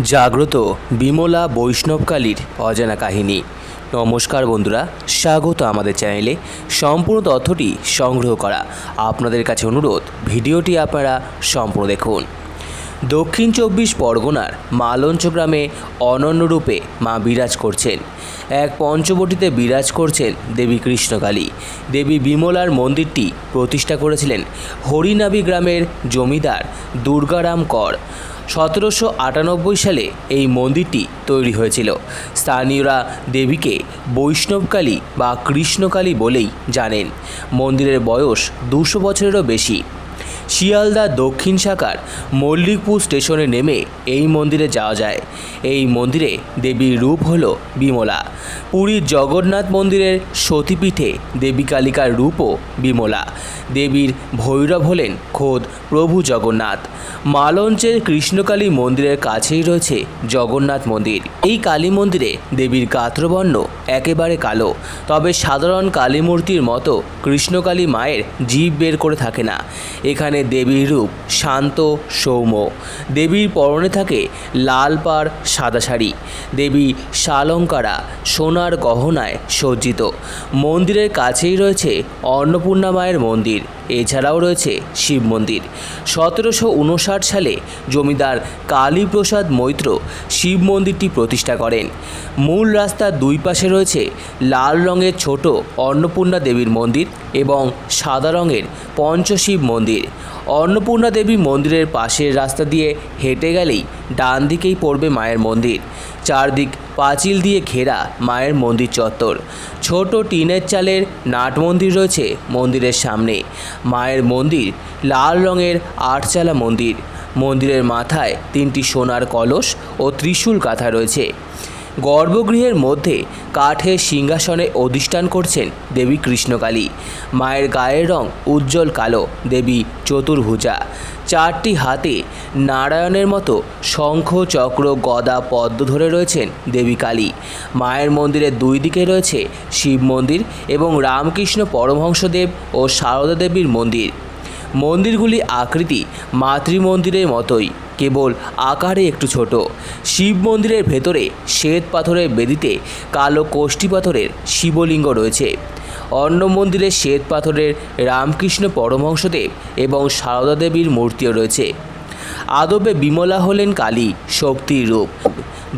জাগ্রত বিমলা বৈষ্ণবকালীর অজানা কাহিনী। নমস্কার বন্ধুরা, স্বাগত আমাদের চ্যানেলে। সম্পূর্ণ তথ্যটি সংগ্রহ করা আপনাদের কাছে অনুরোধ, ভিডিওটি আপনারা সম্পূর্ণ দেখুন। দক্ষিণ চব্বিশ পরগনার মালঞ্চ গ্রামে অনন্যরূপে মা বিরাজ করছেন। এক পঞ্চবটিতে বিরাজ করছেন দেবী কৃষ্ণকালী। দেবী বিমলার মন্দিরটি প্রতিষ্ঠা করেছিলেন হরিনাবি গ্রামের জমিদার দুর্গারাম কর। সতেরোশো আটানব্বই সালে এই মন্দিরটি তৈরি হয়েছিল। স্থানীয়রা দেবীকে বৈষ্ণবকালী বা কৃষ্ণকালী বলেই জানেন। মন্দিরের বয়স দুশো বছরেরও বেশি। শিয়ালদা দক্ষিণ শাখার মল্লিকপুর স্টেশনে নেমে এই মন্দিরে যাওয়া যায়। এই মন্দিরে দেবীর রূপ হল বিমলা। পুরীর জগন্নাথ মন্দিরের সতীপীঠে দেবী কালিকার রূপও বিমলা। দেবীর ভৈরব হলেন খোদ প্রভু জগন্নাথ। মালঞ্চের কৃষ্ণকালী মন্দিরের কাছেই রয়েছে জগন্নাথ মন্দির। এই কালী মন্দিরে দেবীর গাত্রবর্ণ একেবারে কালো। তবে সাধারণ কালী মূর্তির মতো কৃষ্ণকালী মায়ের জীব বের করে থাকে না। এখানে দেবীর রূপ, শান্ত, সৌম্য। দেবীর পরনে থাকে লাল পাড়, সাদা শাড়ি। দেবী শালঙ্কারা সোনার গহনায় সজ্জিত। মন্দিরের কাছেই রয়েছে অন্নপূর্ণা মায়ের মন্দির। এছাড়াও রয়েছে শিব মন্দির। সতেরোশো উনষাট সালে জমিদার কালীপ্রসাদ মৈত্র শিব মন্দিরটি প্রতিষ্ঠা করেন। মূল রাস্তার দুই পাশে রয়েছে লাল রঙের ছোট অন্নপূর্ণা দেবীর মন্দির এবং সাদা রঙের পঞ্চশিব মন্দির। অন্নপূর্ণা দেবী মন্দিরের পাশের রাস্তা দিয়ে হেঁটে গেলেই ডান দিকেই পড়বে মায়ের মন্দির। চারদিক পাঁচিল দিয়ে ঘেরা মায়ের মন্দির চত্বর। ছোট টিনের চালের নাট মন্দির রয়েছে মন্দিরের সামনে। মায়ের মন্দির লাল রঙের আটচালা মন্দির। মন্দিরের মাথায় তিনটি সোনার কলস ও ত্রিশূল কাঁথা রয়েছে। গর্ভগৃহের মধ্যে কাঠের সিংহাসনে অধিষ্ঠান করছেন দেবী কৃষ্ণকালী। মায়ের গায়ের রং উজ্জ্বল কালো, দেবী চতুর্ভুজা। চারটি হাতে নারায়ণের মতো শঙ্খ, চক্র, গদা, পদ্ম ধরে রয়েছেন দেবী কালী। মায়ের মন্দিরের দুই দিকে রয়েছে শিব মন্দির এবং রামকৃষ্ণ পরমহংসদেব ও সারদা দেবীর মন্দির। মন্দিরগুলি আকৃতি মাতৃমন্দিরের মতোই। কেবল আকারে একটু ছোট। শিব মন্দিরের ভেতরে শ্বেত পাথরের বেদিতে কালো কোষ্ঠী পাথরের শিবলিঙ্গ রয়েছে। অন্য মন্দিরে শ্বেত পাথরের রামকৃষ্ণ পরমহংসদেব এবং সারদা দেবীর মূর্তিও রয়েছে। আদবে বিমলা হলেন কালী, শক্তির রূপ।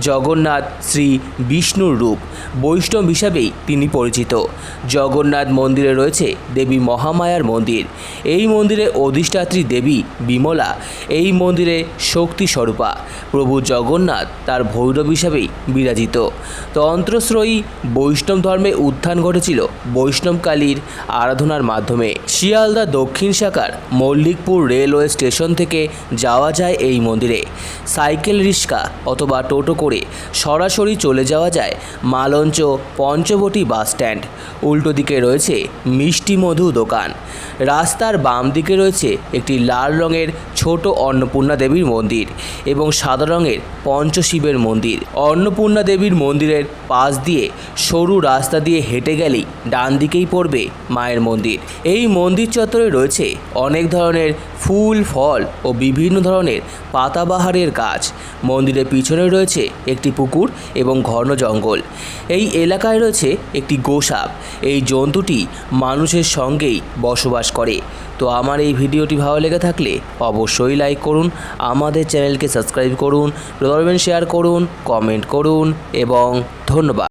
জগন্নাথ শ্রী বিষ্ণুর রূপ। বৈষ্ণব হিসাবেই তিনি পরিচিত। জগন্নাথ মন্দিরে রয়েছে দেবী মহামায়ার মন্দির। এই মন্দিরে অধিষ্ঠাত্রী দেবী বিমলা, এই মন্দিরে শক্তি স্বরূপা। প্রভু জগন্নাথ তার ভৈরব হিসাবেই বিরাজিত। তন্ত্রশ্রয়ী বৈষ্ণব ধর্মে উত্থান ঘটেছিল বৈষ্ণব কালীর আরাধনার মাধ্যমে। শিয়ালদা দক্ষিণ শাখার মল্লিকপুর রেলওয়ে স্টেশন থেকে যাওয়া যায় এই মন্দিরে। সাইকেল রিক্সা অথবা টোটো করে সরাসরি চলে যাওয়া যায় মালঞ্চ পঞ্চবটি বাস স্ট্যান্ড। উল্টো দিকে রয়েছে মিষ্টি মধু দোকান। রাস্তার বাম দিকে রয়েছে একটি লাল রঙের ছোট অন্নপূর্ণা দেবীর মন্দির এবং সাদা রঙের পঞ্চশিবের মন্দির। অন্নপূর্ণা দেবীর মন্দিরের পাশ দিয়ে সরু রাস্তা দিয়ে হেঁটে গেলেই ডান দিকেই পড়বে মায়ের মন্দির। এই মন্দির চত্বরে রয়েছে অনেক ধরনের ফুল, ফল ও বিভিন্ন ধরনের পাতাবাহারের গাছ। মন্দিরের পিছনে রয়েছে একটি পুকুর এবং ঘন জঙ্গল। এই এলাকায় রয়েছে একটি গোসাপ। এই জন্তুটি মানুষের সঙ্গেই বসবাস করে। তো আমার এই ভিডিওটি ভালো লেগে থাকলে অবশ্যই লাইক করুন, আমাদের চ্যানেলকে সাবস্ক্রাইব করুন ধরবেন শেয়ার করুন কমেন্ট করুন এবং ধন্যবাদ।